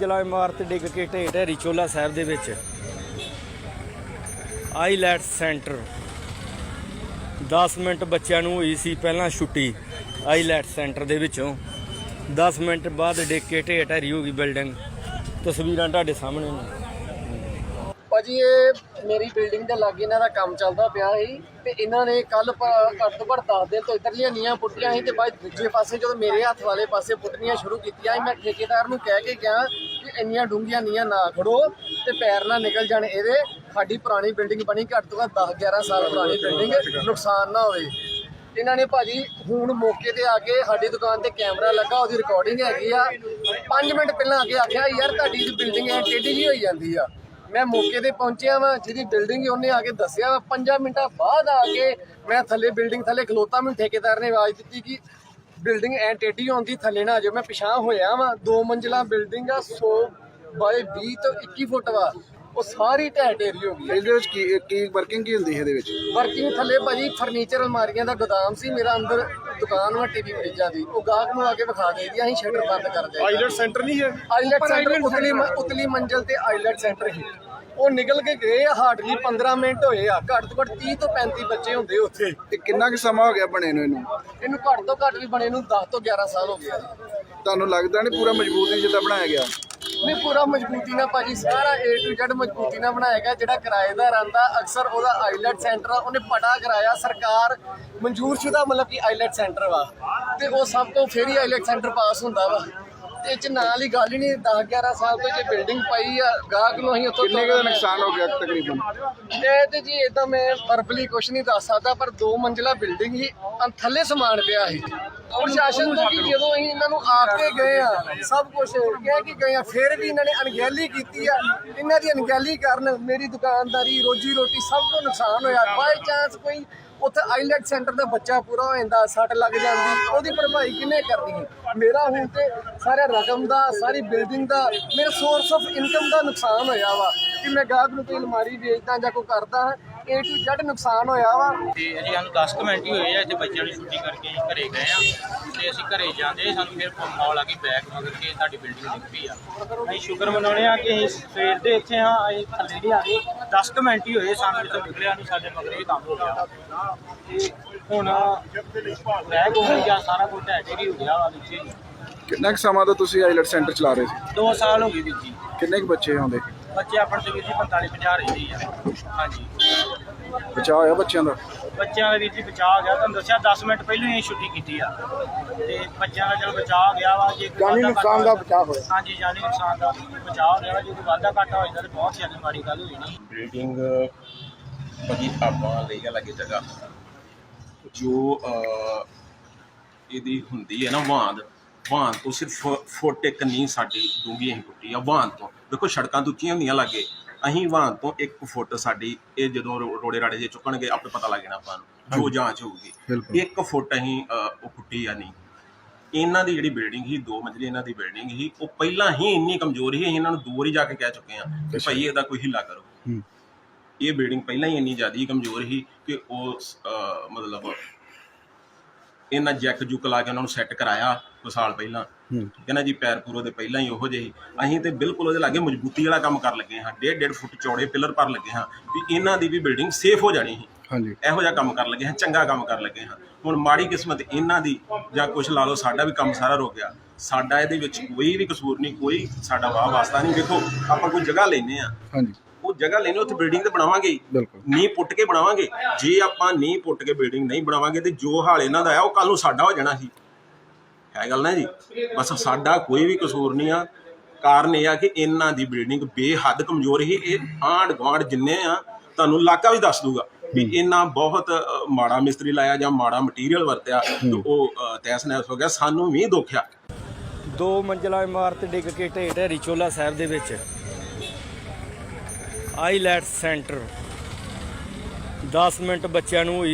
ਜਲਾ ਇਮਾਰਤ ਡਿੱਗ ਕੇ ਢੇ ਹੈ ਚੋਲਾ ਸਾਹਿਬ ਦੇ ਵਿੱਚ। IELTS centre. 10 ਮਿੰਟ ਬੱਚਿਆਂ ਨੂੰ ਹੋਈ ਸੀ ਪਹਿਲਾਂ ਛੁੱਟੀ ਆਈਲੈਟ ਸੈਂਟਰ ਦੇ ਵਿੱਚੋਂ। 10 ਮਿੰਟ ਬਾਅਦ ਡਿੱਗ ਕੇ ਢੇ ਢੇਰੀ ਹੋ ਗਈ ਬਿਲਡਿੰਗ। ਤਸਵੀਰਾਂ ਤੁਹਾਡੇ ਸਾਹਮਣੇ ਨੇ। ਭਾਜੀ, ਇਹ ਮੇਰੀ ਬਿਲਡਿੰਗ ਦੇ ਲਾਗੇ ਇਹਨਾਂ ਦਾ ਕੰਮ ਚੱਲਦਾ ਪਿਆ ਸੀ ਤੇ ਇਹਨਾਂ ਨੇ ਕੱਲ ਘੱਟ ਤੋਂ ਘੱਟ 10 ਦਿਨ ਤੋਂ ਇੱਧਰਲੀਆਂ ਨੀਆਂ ਪੁੱਟੀਆਂ ਸੀ ਤੇ ਬਾਅਦ ਦੂਜੇ ਪਾਸੇ ਜਦੋਂ ਮੇਰੇ ਹੱਥ ਵਾਲੇ ਪਾਸੇ ਪੁੱਟਣੀਆਂ ਸ਼ੁਰੂ ਕੀਤੀਆਂ ਮੈਂ ਠੇਕੇਦਾਰ ਨੂੰ ਕਹਿ ਕੇ ਗਿਆ ਕਿ ਇੰਨੀਆਂ ਡੂੰਘੀਆਂ ਨੀਆਂ ਨਾ ਖੜੋ ਤੇ ਪੈਰ ਨਾ ਨਿਕਲ ਜਾਣ ਇਹਦੇ। ਸਾਡੀ ਪੁਰਾਣੀ ਬਿਲਡਿੰਗ ਬਣੀ ਘੱਟ ਤੋਂ ਘੱਟ 10 11 ਸਾਲ ਪੁਰਾਣੀ ਬਿਲਡਿੰਗ ਨੁਕਸਾਨ ਨਾ ਹੋਵੇ। ਇਹਨਾਂ ਨੇ ਭਾਜੀ ਹੁਣ ਮੌਕੇ ਤੇ ਆ ਕੇ ਸਾਡੀ ਦੁਕਾਨ ਤੇ ਕੈਮਰਾ ਲੱਗਾ, ਉਹਦੀ ਰਿਕਾਰਡਿੰਗ ਹੈਗੀ ਆ। 5 ਮਿੰਟ ਪਹਿਲਾਂ ਆ ਕੇ ਆਖਿਆ, ਯਾਰ ਤੁਹਾਡੀ ਬਿਲਡਿੰਗ ਹੈ ਟੇਢੀ ਜੀ ਹੋਈ ਜਾਂਦੀ ਆ। ਮੈਂ ਮੌਕੇ ਤੇ ਪਹੁੰਚਿਆ ਵਾਂ, ਜਿਹਦੀ ਬਿਲਡਿੰਗ ਉਹਨੇ ਆ ਕੇ ਦੱਸਿਆ ਵਾ। 5 ਮਿੰਟਾਂ ਬਾਅਦ ਆ ਕੇ ਮੈਂ ਥੱਲੇ ਬਿਲਡਿੰਗ ਥੱਲੇ ਖਲੋਤਾ, ਮੈਨੂੰ ਠੇਕੇਦਾਰ ਨੇ ਆਵਾਜ਼ ਦਿੱਤੀ ਕਿ ਬਿਲਡਿੰਗ ਐ ਟੇਢੀ ਹੁੰਦੀ ਥੱਲੇ ਨਾ ਆ ਜਾਓ ਮੈਂ ਪਿਛਾਂ ਹੋਇਆ ਵਾਂ, ਦੋ ਮੰਜ਼ਿਲਾ ਬਿਲਡਿੰਗ ਆ 100 ਬਾਏ 20 ਤੋਂ 21 ਫੁੱਟ ਵਾ। ਉਹ ਸਾਰੀ ਢਹਿ ਢੇਰੀ ਹੋ ਗਈ ਇਹਦੇ ਵਿੱਚ ਕੀ ਕੀ ਵਰਕਿੰਗ ਕੀ ਹੁੰਦੀ ਹੈ ਇਹਦੇ ਵਿੱਚ? ਵਰਕਿੰਗ ਥੱਲੇ ਭਾਜੀ ਫਰਨੀਚਰ ਅਲਮਾਰੀਆਂ ਦਾ ਗੋਦਾਮ ਸੀ ਮੇਰਾ ਅੰਦਰ ਦੁਕਾਨ ਵਾ ਟੀਵੀ ਫਰਿੱਜਾਂ ਦੀ। ਉਹ ਗਾਹਕ ਨੂੰ ਆ ਕੇ ਵਿਖਾ ਦੇ ਦੀ ਅਸੀਂ ਸ਼ਟਰ ਬੰਦ ਕਰ ਦੇ ਆਈਲੈਟ ਸੈਂਟਰ ਨਹੀਂ ਹੈ? ਆਈਲੈਟ ਸੈਂਟਰ ਉਤਲੀ ਮ- ਉਤਲੀ ਮੰਜ਼ਲ ਤੇ ਆਈਲੈਟ ਸੈਂਟਰ ਹੀ। ਉਹ ਨਿਕਲ ਕੇ ਗਏ ਆ ਹਾਰਡਲੀ 15 ਮਿੰਟ ਹੋਏ ਆ। ਘੱਟ ਤੋਂ ਘੱਟ 30 ਤੋਂ 35 ਬੱਚੇ ਹੁੰਦੇ ਉੱਥੇ। ਤੇ ਕਿੰਨਾ ਕੁ ਸਮਾਂ ਹੋ ਗਿਆ ਬਣੇ ਨੂੰ ਇਹਨੂੰ? ਇਹਨੂੰ ਘੱਟ ਤੋਂ ਘੱਟ ਵੀ ਬਣੇ ਨੂੰ 10 ਤੋਂ 11 ਸਾਲ ਹੋ ਗਏ ਆ। ਤੁਹਾਨੂੰ ਲੱਗਦਾ ਨਹੀਂ ਪੂਰਾ ਮਜ਼ਬੂਤ ਨਹੀਂ ਜਿੱਦਾਂ ਬਣਾਇਆ ਗਿਆ? ਨਹੀਂ ਪੂਰਾ ਮਜ਼ਬੂਤੀ ਨਾਲ ਭਾਜੀ ਸਾਰਾ A to Z ਮਜ਼ਬੂਤੀ ਨਾਲ ਬਣਾਇਆ ਗਿਆ ਜਿਹੜਾ ਕਿਰਾਏਦਾਰ ਆਂਦਾ ਅਕਸਰ ਉਹਦਾ ਆਈਲੈਟ ਸੈਂਟਰ ਆ ਉਹਨੇ ਪਟਾ ਕਰਾਇਆ ਸਰਕਾਰ ਮਨਜ਼ੂਰ ਸ਼ੁਦਾ ਮਤਲਬ ਕਿ ਆਈਲੈਟ ਸੈਂਟਰ ਵਾ ਤੇ ਉਹ ਸਭ ਤੋਂ ਫਿਰ ਆਈਲੈਟ ਸੈਂਟਰ ਪਾਸ ਹੁੰਦਾ ਵਾ। ਤੇ ਇਹ ਚ ਨਾਲ ਹੀ ਗੱਲ ਹੀ ਨਹੀਂ 10 11 ਸਾਲ ਤੋਂ ਜੇ ਬਿਲਡਿੰਗ ਪਾਈ ਆ ਗਾਹਕ ਨੂੰ ਅਸੀਂ ਉੱਥੋਂ ਕਿੰਨੇ ਕੁ ਦਾ ਨੁਕਸਾਨ ਹੋ ਗਿਆ ਤਕਰੀਬਨ? ਇਹ ਤੇ ਜੀ ਇਦਾਂ ਮੈਂ ਵਰਬਲੀ ਕੁਛ ਨਹੀਂ ਦੱਸ ਸਕਦਾ ਪਰ ਦੋ ਮੰਜ਼ਿਲਾ ਬਿਲਡਿੰਗ ਹੀ ਅੰ- ਥੱਲੇ ਸਮਾਨ ਪਿਆ ਸੀ। ਪ੍ਰਸ਼ਾਸਨ ਤੋਂ ਕਿ ਜਦੋਂ ਅਸੀਂ ਇਹਨਾਂ ਨੂੰ ਆ ਕੇ ਗਏ ਆ, ਸਭ ਕੁਝ ਕਹਿ ਕੇ ਗਏ ਆ, ਫਿਰ ਵੀ ਇਹਨਾਂ ਨੇ ਅਣਗਹਿਲੀ ਕੀਤੀ ਆ। ਇਹਨਾਂ ਦੀ ਅਣਗਹਿਲੀ ਕਾਰਨ ਮੇਰੀ ਦੁਕਾਨਦਾਰੀ, ਰੋਜੀ ਰੋਟੀ ਸਭ ਤੋਂ ਨੁਕਸਾਨ ਹੋਇਆ। ਬਾਈ ਚਾਂਸ ਕੋਈ ਉੱਥੇ ਆਈਲੈਟ ਸੈਂਟਰ ਦਾ ਬੱਚਾ ਪੂਰਾ ਹੋ ਜਾਂਦਾ, ਸੱਟ ਲੱਗ ਜਾਂਦੀ, ਉਹਦੀ ਭਰਪਾਈ ਕਿਵੇਂ ਕਰਨੀ? ਹੈ ਮੇਰਾ ਹੁਣ ਤੇ ਸਾਰਾ ਰਕਮ ਦਾ, ਸਾਰੀ ਬਿਲਡਿੰਗ ਦਾ, ਮੇਰਾ ਸੋਰਸ ਆਫ ਇਨਕਮ ਦਾ ਨੁਕਸਾਨ ਹੋਇਆ ਵਾ। ਕਿ ਮੈਂ ਗਾਹਕ ਨੂੰ ਕੋਈ ਅਲਮਾਰੀ ਵੇਚਦਾ ਜਾਂ ਕੋਈ ਕਰਦਾ ਹਾਂ A to Z ਨੁਕਸਾਨ ਹੋਇਆ ਵਾ। ਤੇ ਅਜੇ ਸਾਨੂੰ 10 ਕੁ ਮਿੰਟ ਹੀ ਹੋਏ ਆ ਇੱਥੇ ਬੱਚਿਆਂ ਦੀ ਛੁੱਟੀ ਕਰਕੇ ਅਸੀਂ ਘਰੇ ਗਏ ਆ। ਤੇ ਅਸੀਂ ਘਰੇ ਜਾਂਦੇ ਸਾਨੂੰ ਫਿਰ ਮਾਲ ਆ ਕੇ ਬੈਗ ਮਗਰ ਕੇ ਤੁਹਾਡੀ ਬਿਲਡਿੰਗ ਡਿੱਗ ਪਈ ਆ। ਅਸੀਂ ਸ਼ੁਕਰ ਮਨਾਉਣੇ ਆ ਕਿ ਅਸੀਂ ਸਵੇਰ ਦੇ ਇੱਥੇ ਹਾਂ ਅਸੀਂ ਥੱਲੇ ਨਹੀਂ ਆ ਗਏ। 10 ਕੁ ਮਿੰਟ ਹੀ ਹੋਏ ਸਾਨੂੰ ਇੱਥੋਂ ਨਿਕਲਿਆ ਨੂੰ ਸਾਡੇ ਮਗਰ ਇਹ ਕੰਮ ਹੋ ਗਿਆ। ਤੇ ਹੁਣ ਬੈਗ ਹੋ ਗਿਆ ਸਾਰਾ ਕੁਝ ਢਹਿ ਢੇਰੀ ਹੋ ਗਿਆ ਵਾ ਨੀਚੇ ਕਿੰਨਾ ਕੁ ਸਮਾਂ ਤੋਂ ਤੁਸੀਂ ਆਈਲੈਟ ਸੈਂਟਰ ਚਲਾ ਰਹੇ ਸੀ? 2 ਸਾਲ ਹੋ ਗਏ ਵੀਰ ਜੀ। ਕਿੰਨੇ ਕੁ ਬੱਚੇ ਆਉਂਦੇ? ਬੱਚੇ ਆਪਣੇ ਤੇ ਵੀਰ ਜੀ 45 50 ਰਹਿੰਦੇ ਆ। ਹਾਂਜੀ। ਬਚਾਅ ਹੋਇਆ ਬੱਚਿਆਂ ਦਾ? ਬੱਚਿਆਂ ਦਾ ਵੀਰ ਜੀ ਬਚਾਅ ਹੋ ਗਿਆ। ਤੁਹਾਨੂੰ ਦੱਸਿਆ 10 ਮਿੰਟ ਪਹਿਲਾਂ ਹੀ ਛੁੱਟੀ ਕੀਤੀ ਆ। ਤੇ ਬੱਚਿਆਂ ਦਾ ਚਲੋ ਬਚਾਅ ਹੋ ਗਿਆ ਵਾ ਜੇ ਕੋਈ ਜਾਨੀ ਵਾਧਾ ਨੁਕਸਾਨ ਦਾ ਘਾਟਾ- ਬਚਾਅ ਹੋਇਆ। ਹਾਂਜੀ ਜਾਨੀ ਨੁਕਸਾਨ ਦਾ ਬਚਾਅ ਹੋ ਗਿਆ। ਵਾ ਜੇ ਕੋਈ ਵਾਧਾ ਘਾਟਾ ਹੋ ਜਾਂਦਾ ਤੇ ਬਹੁਤ ਜ਼ਿਆਦਾ ਮਾੜੀ ਗੱਲ ਹੋ ਜਾਣੀ ਬਿਲਡਿੰਗ ਬਗੀ ਆਪਾਂ ਲਈ ਆ ਲੱਗੇ ਜਗ੍ਹਾ। ਜੋ ਅਹ, ਇਹਦੀ ਹੁੰਦੀ ਹੈ ਨਾ ਵਾਂਦ ਵਾਂਦ ਤੋਂ ਸਿਰਫ ਫੁੱਟ ਇੱਕ ਨਹੀਂ ਸਾਡੀ ਡੂੰਗੀ ਅਸੀਂ ਪੁੱਟੀ ਆ ਵਾਂਦ ਤੋਂ। ਦੇਖੋ ਸੜਕਾਂ ਤੋਂ ਉੱਚੀਆਂ ਹੁੰਦੀਆਂ ਲੱਗੇ ਅਸੀਂ ਵਾਂਦ ਤੋਂ 1 ਫੁੱਟ ਸਾਡੀ ਇਹ ਜਦੋਂ ਰੋੜੇ ਰਾੜੇ ਜੇ ਚੁੱਕਣਗੇ ਆਪੇ ਪਤਾ ਲੱਗ ਜਾਣਾ ਆਪਾਂ ਨੂੰ ਜੋ ਜਾਂਚ ਹੋਊਗੀ। 1 ਫੁੱਟ ਅਸੀਂ ਉਹ ਪੁੱਟੀ ਆ ਨਹੀਂ। ਇਹਨਾਂ ਦੀ ਜਿਹੜੀ ਬਿਲਡਿੰਗ ਸੀ ਦੋ ਮੰਜ਼ਲੀ ਇਹਨਾਂ ਦੀ ਬਿਲਡਿੰਗ ਸੀ ਉਹ ਪਹਿਲਾਂ ਹੀ ਇੰਨੀ ਕਮਜ਼ੋਰ ਸੀ ਇਹਨਾਂ ਨੂੰ ਦੂਰ ਹੀ ਜਾ ਕੇ ਕਹਿ ਚੁੱਕੇ ਆ ਕਿ ਭਾਈ ਇਹਦਾ ਕੋਈ ਹਿੱਲਾ ਕਰੋ। ਇਹ ਬਿਲਡਿੰਗ ਪਹਿਲਾਂ ਹੀ ਇੰਨੀ ਜ਼ਿਆਦਾ ਕਮਜ਼ੋਰ ਸੀ ਕਿ ਉਹ ਮਤਲਬ ਇਹਨਾਂ ਜੈਕ ਜੁਕ ਲਾ ਕੇ ਉਹਨਾਂ ਨੂੰ ਸੈੱਟ ਕਰਾਇਆ ਕੁ ਸਾਲ ਪਹਿਲਾਂ। ਨਾ ਜੀ ਪੈਰ ਪੂਰੋ ਦੇ ਪਹਿਲਾਂ ਹੀ ਉਹੋ ਜਿਹੇ। ਅਸੀਂ ਤੇ ਬਿਲਕੁਲ ਉਹਦੇ ਲਾਗੇ ਮਜ਼ਬੂਤੀ ਵਾਲਾ ਕੰਮ ਕਰ ਲੱਗੇ ਹਾਂ। ਡੇਢ ਡੇਢ ਫੁੱਟ ਚੌੜੇ ਪਿਲਰ ਪਰ ਲੱਗੇ ਹਾਂ ਵੀ ਇਹਨਾਂ ਦੀ ਵੀ ਬਿਲਡਿੰਗ ਸੇਫ ਹੋ ਜਾਣੀ ਸੀ। ਹਾਂਜੀ। ਇਹੋ ਜਿਹਾ ਕੰਮ ਕਰਨ ਲੱਗੇ ਹਾਂ ਚੰਗਾ ਕੰਮ ਕਰਨ ਲੱਗੇ ਹਾਂ। ਹੁਣ ਮਾੜੀ ਕਿਸਮਤ ਇਹਨਾਂ ਦੀ ਜਾਂ ਕੁਛ ਲਾ ਲਓ ਸਾਡਾ ਵੀ ਕੰਮ ਸਾਰਾ ਰੁਕ ਗਿਆ। ਸਾਡਾ ਇਹਦੇ ਵਿੱਚ ਕੋਈ ਵੀ ਕਸੂਰ ਨਹੀਂ ਕੋਈ ਸਾਡਾ ਵਾਹ ਵਾਸਤਾ ਨਹੀਂ। ਦੇਖੋ ਆਪਾਂ ਕੋਈ ਜਗ੍ਹਾ ਲੈਨੇ ਆ ਹਾਂਜੀ। ਜਗ੍ਹਾ ਲੈਨੇ ਉੱਥੇ ਬਿਲਡਿੰਗ ਤੇ ਬਣਾਵਾਂਗੇ। ਹੀ। ਬਿਲਕੁਲ। ਨੀਂਹ ਪੁੱਟ ਕੇ ਬਣਾਵਾਂਗੇ। ਜੇ ਆਪਾਂ ਨੀਂਹ ਪੁੱਟ ਕੇ ਬਿਲਡਿੰਗ ਨਹੀਂ ਬਣਾਵਾਂਗੇ ਤੇ ਜੋ ਹਾਲ ਇਹਨਾਂ ਦਾ ਆ ਉਹ ਕੱਲ ਨੂੰ ਸਾਡਾ ਹੋ ਜਾਣਾ ਸੀ। ਹੈ ਗੱਲ ਨਾ ਜੀ? ਬਸ ਸਾਡਾ ਕੋਈ ਵੀ ਕਸੂਰ ਨਹੀਂ ਆ। ਕਾਰਨ ਇਹ ਆ ਕਿ ਇਹਨਾਂ ਦੀ ਬਿਲਡਿੰਗ ਬੇਹੱਦ ਕਮਜ਼ੋਰ ਸੀ। ਇਹ ਆਂਢ ਗੁਆਂਢ ਜਿੰਨੇ ਆ ਤੁਹਾਨੂੰ ਇਲਾਕਾ ਵੀ ਦੱਸ ਦੂਗਾ ਵੀ ਇਹਨਾਂ ਬਹੁਤ ਮਾੜਾ ਮਿਸਤਰੀ ਲਾਇਆ ਜਾਂ ਮਾੜਾ ਮਟੀਰੀਅਲ ਵਰਤਿਆ ਤੇ ਉਹ ਅ, ਤਹਿਸ ਨਹਿਸ ਹੋ ਗਿਆ। ਸਾਨੂੰ ਵੀ ਦੁੱਖ ਆ। ਦੋ ਮੰਜ਼ਲਾ ਇਮਾਰਤ ਡਿੱਗ ਕੇ ਢੇਰ ਹੈ ਰਿਚੋਲਾ ਸਾਹਿਬ ਦੇ ਵਿੱਚ। IELTS centre. 10 ਮਿੰਟ ਬੱਚਿਆਂ ਨੂੰ ਹੋਈ